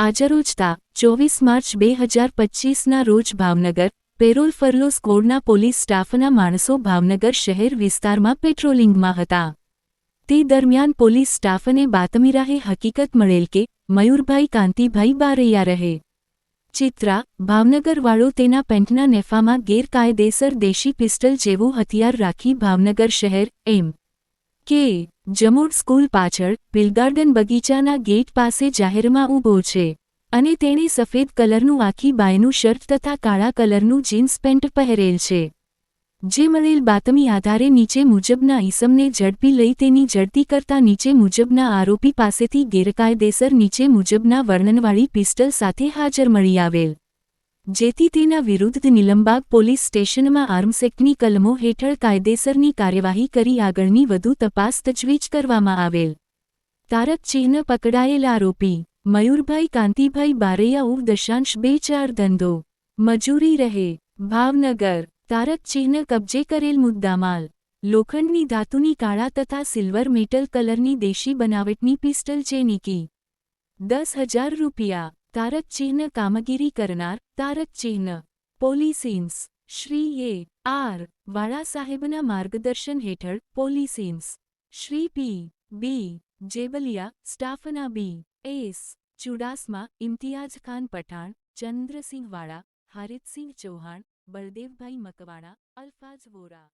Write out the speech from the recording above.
આજરોજ તા ચોવીસ માર્ચ બે હજાર પચ્ચીસના રોજ ભાવનગર, પેરોલ ફરલો સ્કોડના પોલીસ સ્ટાફના માણસો ભાવનગર શહેર વિસ્તારમાં પેટ્રોલિંગમાં હતા. તે દરમિયાન પોલીસ સ્ટાફને બાતમીરાહે હકીકત મળેલ કે, મયુરભાઈ કાંતિભાઈ બારૈયા રહે. ચિત્રા, ભાવનગરવાળો તેના પેન્ટના નેફામાં ગેરકાયદેસર દેશી પિસ્ટલ જેવું હથિયાર રાખી ભાવનગર શહેર, એમ. કે, જમોડ સ્કૂલ પાછળ પિલગાર્ડન બગીચાના ગેટ પાસે જાહેરમાં ઊભો છે અને તેણે સફેદ કલરનું આખી બાયનું શર્ટ તથા કાળા કલરનું જીન્સ પેન્ટ પહેરેલ છે. જે મળેલ બાતમી આધારે નીચે મુજબના ઈસમને ઝડપી લઈ તેની ઝડપી કરતા નીચે મુજબના આરોપી પાસેથી ગેરકાયદેસર નીચે મુજબના વર્ણનવાળી પિસ્ટલ સાથે હાજર મળી આવેલ. જેથી તેના વિરુદ્ધ નિલંબાગ પોલીસ સ્ટેશનમાં આર્મ્સ કલમો હેઠળ કાયદેસરની કાર્યવાહી કરી આગળની વધુ તપાસ તજવીજ કરવામાં આવેલ. તારક ચિહ્ન પકડાયેલ આરોપી, મયુરભાઈ કાંતિભાઈ બારૈયા ઉર દશાંશ બે ચાર ધંધો, મજૂરી રહે, ભાવનગર, તારક ચિહ્ન કબજે કરેલ મુદ્દામાલ, લોખંડની ધાતુની કાળા તથા સિલ્વર મેટલ કલરની દેશી બનાવટની પિસ્ટલ ચેનીકી દસ હજાર રૂપિયા. તારક ચિહ્ન કામગીરી કરનાર તારક ચિહ્ન પોલીસિન્સ શ્રી એ આર વાળા સાહેબના માર્ગદર્શન હેઠળ પોલીસિન્સ શ્રી પી બી જેબલિયા સ્ટાફના બી એસ ચુડાસમા ઇમ્તિયાઝ ખાન પઠાણ ચંદ્રસિંહ વાળા હરિતસિંહ ચૌહાણ બળદેવભાઈ મકવાણા અલ્ફાઝ વોરા